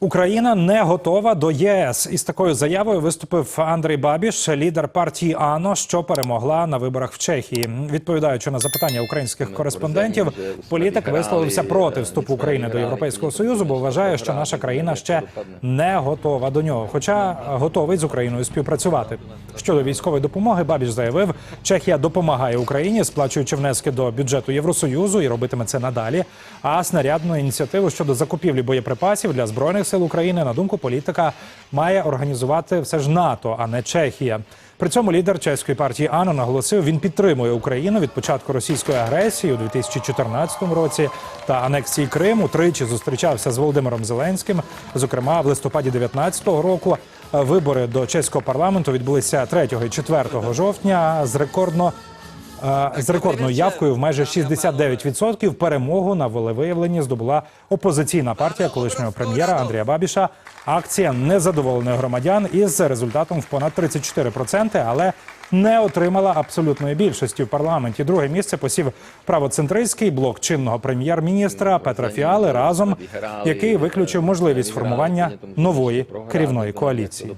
Україна не готова до ЄС. Із такою заявою виступив Андрій Бабіш, лідер партії АНО, що перемогла на виборах в Чехії. Відповідаючи на запитання українських кореспондентів, політик висловився проти вступу України до Європейського союзу, бо вважає, що наша країна ще не готова до нього, хоча готовий з Україною співпрацювати. Щодо військової допомоги, Бабіш заявив, Чехія допомагає Україні, сплачуючи внески до бюджету Євросоюзу і робитиме це надалі. А снарядну ініціативу щодо закупівлі боєприпасів для збройних сил України, на думку політика, має організувати все ж НАТО, а не Чехія. При цьому лідер чеської партії АНО наголосив, він підтримує Україну від початку російської агресії у 2014 році та анексії Криму. Тричі зустрічався з Володимиром Зеленським. Зокрема, в листопаді 2019 року вибори до чеського парламенту відбулися 3 і 4 жовтня з рекордно. Е, З рекордною явкою в майже 69% перемогу на волевиявленні здобула опозиційна партія колишнього прем'єра Андрія Бабіша. Акція незадоволених громадян із результатом в понад 34%, але не отримала абсолютної більшості в парламенті. Друге місце посів правоцентристський блок чинного прем'єр-міністра Петра Фіали разом, який виключив можливість формування нової керівної коаліції.